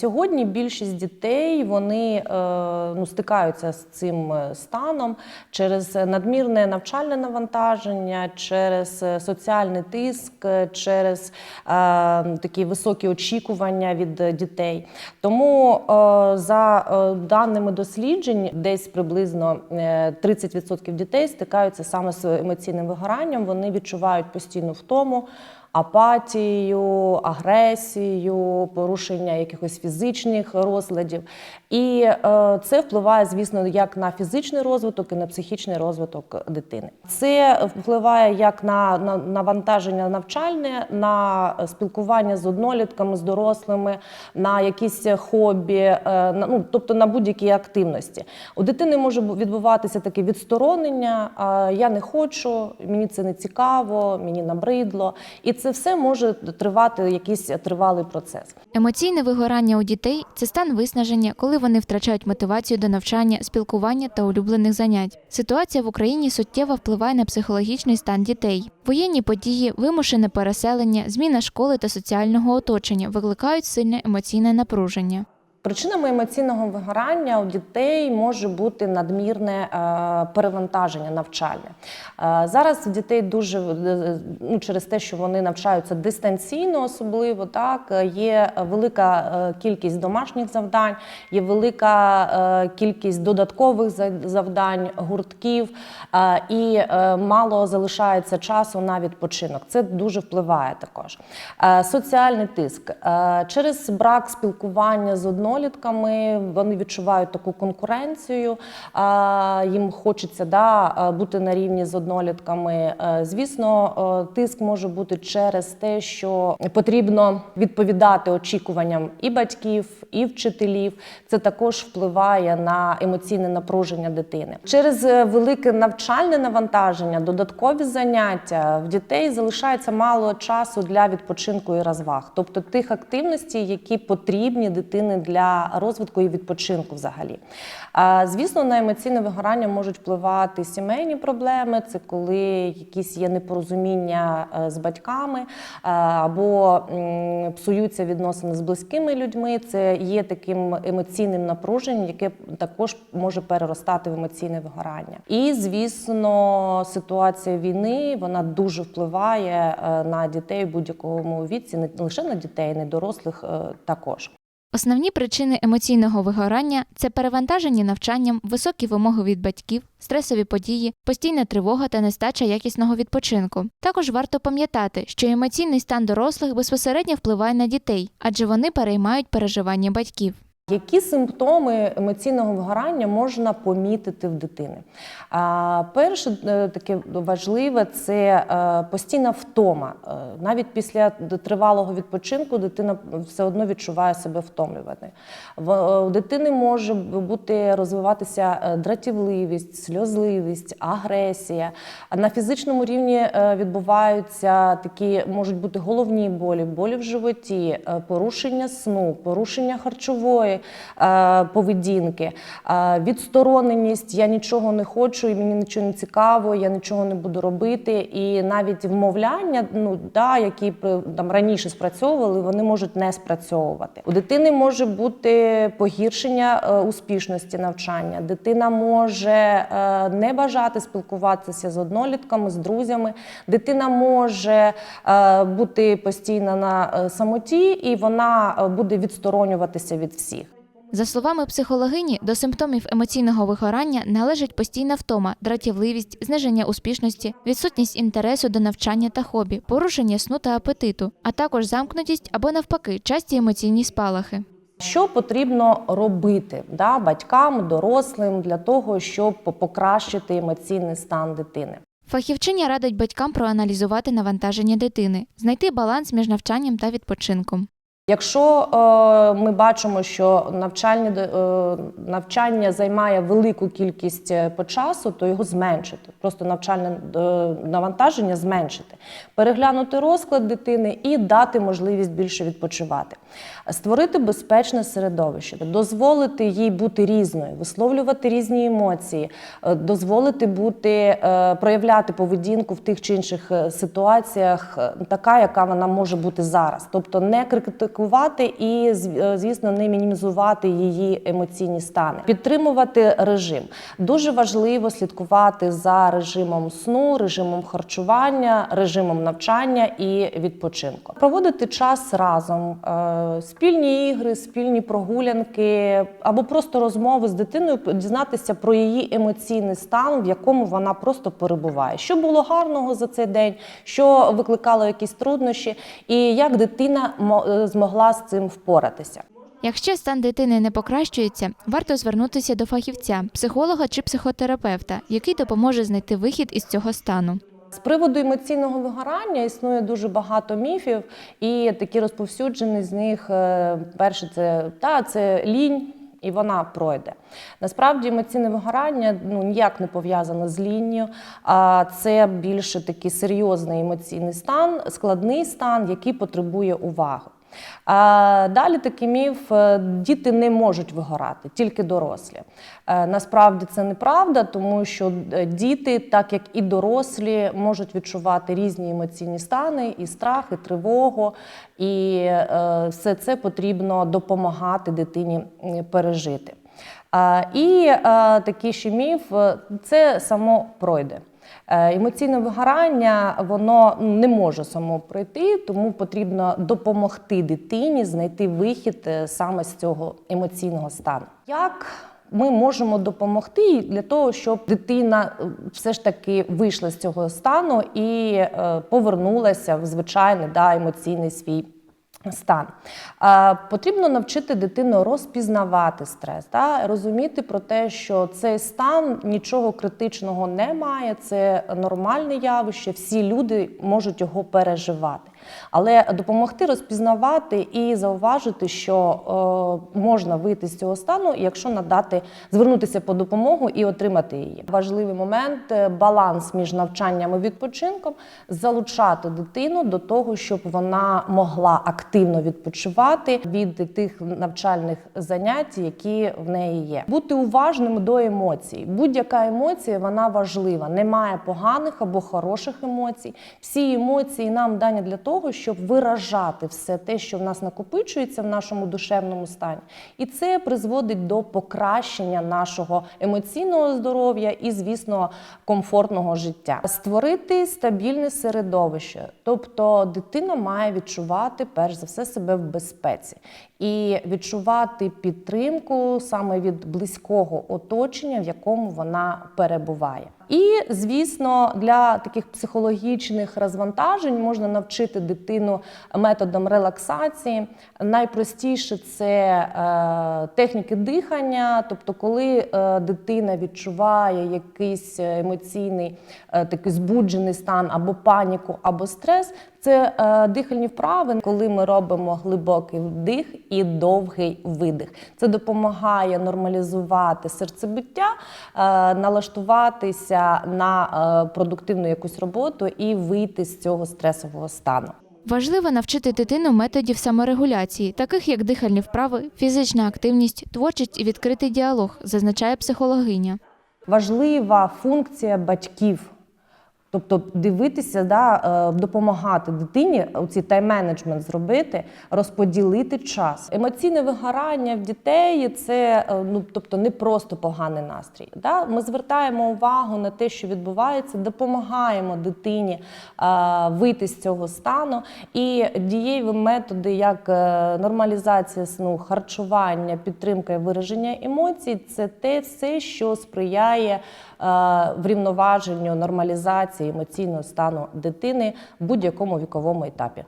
Сьогодні більшість дітей вони е, ну, стикаються з цим е, станом через надмірне навчальне навантаження, через е, соціальний тиск, через такі високі очікування від дітей. Тому за даними досліджень, десь приблизно е, 30% дітей стикаються саме з емоційним вигоранням. Вони відчувають постійну втому. Апатію, агресію, порушення якихось фізичних розладів, і е, це впливає, звісно, як на фізичний розвиток і на психічний розвиток дитини. Це впливає як на, на навантаження навчальне, на спілкування з однолітками, з дорослими, на якісь хобі, е, на, ну тобто на будь-які активності. У дитини може відбуватися таке відсторонення. а Я не хочу, мені це не цікаво, мені набридло, і це все може тривати якийсь тривалий процес. Емоційне вигорання у дітей це стан виснаження, коли вони втрачають мотивацію до навчання, спілкування та улюблених занять. Ситуація в Україні суттєво впливає на психологічний стан дітей. Воєнні події, вимушене переселення, зміна школи та соціального оточення викликають сильне емоційне напруження. Причинами емоційного вигорання у дітей може бути надмірне е, перевантаження навчальне. Е, Зараз у дітей дуже е, ну, через те, що вони навчаються дистанційно, особливо так є велика кількість домашніх завдань, є велика кількість додаткових завдань, гуртків, і мало залишається часу на відпочинок. Це дуже впливає також. Соціальний тиск через брак спілкування з однолітками вони відчувають таку конкуренцію. Їм хочеться да, бути на рівні з однолітками. Е, Звісно, е, тиск може бути через те, що потрібно відповідати очікуванням і батьків, і вчителів. Це також впливає на емоційне напруження дитини. Через е, велике навчальне навантаження, додаткові заняття в дітей залишається мало часу для відпочинку і розваг, тобто тих активностей, які потрібні дитини для розвитку і відпочинку взагалі. Звісно, на емоційне вигорання можуть впливати сімейні проблеми. Це коли якісь є непорозуміння е, з батьками е, або псуються відносини з близькими людьми. Це є таким емоційним напруженням, яке також може переростати в емоційне вигорання. І звісно, ситуація війни вона дуже впливає е, на дітей в будь-якому віці, не лише на дітей, не дорослих також. Основні причини емоційного вигорання це перевантажені навчанням, високі вимоги від батьків, стресові події, постійна тривога та нестача якісного відпочинку. Також варто пам'ятати, що емоційний стан дорослих безпосередньо впливає на дітей, адже вони переймають переживання батьків. Які симптоми емоційного вигорання можна помітити в дитини? Перше е, таке важливе це е, постійна втома. Е, Навіть після тривалого відпочинку дитина все одно відчуває себе втомлюваною. У дитини може бути розвиватися дратівливість, сльозливість, агресія. На фізичному рівні відбуваються такі можуть бути головні болі, болі в животі, порушення сну, порушення харчової е, поведінки, е, відстороненість. Я нічого не хочу, і мені нічого не цікаво, я нічого не буду робити. І навіть вмовляння, ну да, які там раніше спрацьовували, вони можуть не спрацьовувати. У дитини може бути погіршення е, успішності навчання. Дитина може не бажати спілкуватися з однолітками, з друзями. Дитина може бути постійно на самоті, і вона буде відсторонюватися від всіх. За словами психологині, до симптомів емоційного вигорання належить постійна втома, дратівливість, зниження успішності, відсутність інтересу до навчання та хобі, порушення сну та апетиту, а також замкнутість або навпаки часті емоційні спалахи. Що потрібно робити да, батькам, дорослим для того, щоб покращити емоційний стан дитини? Фахівчиня радить батькам проаналізувати навантаження дитини, знайти баланс між навчанням та відпочинком. Якщо е, ми бачимо, що навчальні, е, навчання займає велику кількість е, по часу, то його зменшити. Просто навчальне е, навантаження зменшити, переглянути розклад дитини і дати можливість більше відпочивати. Створити безпечне середовище, дозволити їй бути різною, висловлювати різні емоції, дозволити бути, проявляти поведінку в тих чи інших ситуаціях, така, яка вона може бути зараз. Тобто не критикувати і, е, звісно, не мінімізувати її емоційні стани, підтримувати режим. Дуже важливо слідкувати за режимом сну, режимом харчування, режимом навчання і відпочинку. Проводити час разом, е, спільні ігри, спільні прогулянки або просто розмови з дитиною, дізнатися про її емоційний стан, в якому вона просто перебуває. Що було гарного за цей день, що викликало якісь труднощі, і як дитина е, змогла з цим впоратися. Якщо стан дитини не покращується, варто звернутися до фахівця, психолога чи психотерапевта, який допоможе знайти вихід із цього стану. З приводу емоційного вигорання існує дуже багато міфів, і такі розповсюджені з них е, перше це та це лінь. І вона пройде. Насправді емоційне вигорання ну ніяк не пов'язано з лінню, а це більше такий серйозний емоційний стан, складний стан, який потребує уваги. Далі такий міф: е, діти не можуть вигорати, тільки дорослі. Е, Насправді це неправда, тому що е, діти, так як і дорослі, можуть відчувати різні емоційні стани, і страх, і тривогу, і все це потрібно допомагати дитині пережити. І такий ще міф це само пройде. Е, Емоційне вигорання воно не може само пройти, тому потрібно допомогти дитині знайти вихід е, саме з цього емоційного стану. Як ми можемо допомогти для того, щоб дитина е, все ж таки вийшла з цього стану і повернулася в звичайний да, емоційний свій стан. Е, Потрібно навчити дитину розпізнавати стрес, та, розуміти про те, що цей стан нічого критичного не має, це нормальне явище, всі люди можуть його переживати. Але допомогти розпізнавати і зауважити, що е, можна вийти з цього стану, якщо надати, звернутися по допомогу і отримати її. Важливий момент е, баланс між навчанням і відпочинком, залучати дитину до того, щоб вона могла активно відпочивати від тих навчальних занять, які в неї є. Бути уважним до емоцій. Будь-яка емоція вона важлива. Немає поганих або хороших емоцій. Всі емоції нам дані для того, щоб виражати все те, що в нас накопичується в нашому душевному стані, і це призводить до покращення нашого емоційного здоров'я і, звісно, комфортного життя. Створити стабільне середовище, тобто дитина має відчувати перш за все себе в безпеці і відчувати підтримку саме від близького оточення, в якому вона перебуває. І, звісно, для таких психологічних розвантажень можна навчити дитину методом релаксації. Найпростіше це е, техніки дихання, тобто, коли е, дитина відчуває якийсь емоційний е, такий збуджений стан або паніку, або стрес. Це дихальні вправи, коли ми робимо глибокий вдих і довгий видих. Це допомагає нормалізувати серцебиття, налаштуватися на продуктивну якусь роботу і вийти з цього стресового стану. Важливо навчити дитину методів саморегуляції, таких як дихальні вправи, фізична активність, творчість і відкритий діалог, зазначає психологиня. Важлива функція батьків. Тобто дивитися, да, е, допомагати дитині цей тайм-менеджмент зробити, розподілити час. Емоційне вигорання в дітей це е, ну, тобто не просто поганий настрій. Да? Ми звертаємо увагу на те, що відбувається, допомагаємо дитині е, вийти з цього стану. І дієві методи, як нормалізація сну, харчування, підтримка і вираження емоцій, це те все, що сприяє врівноваженню нормалізації емоційного стану дитини в будь-якому віковому етапі.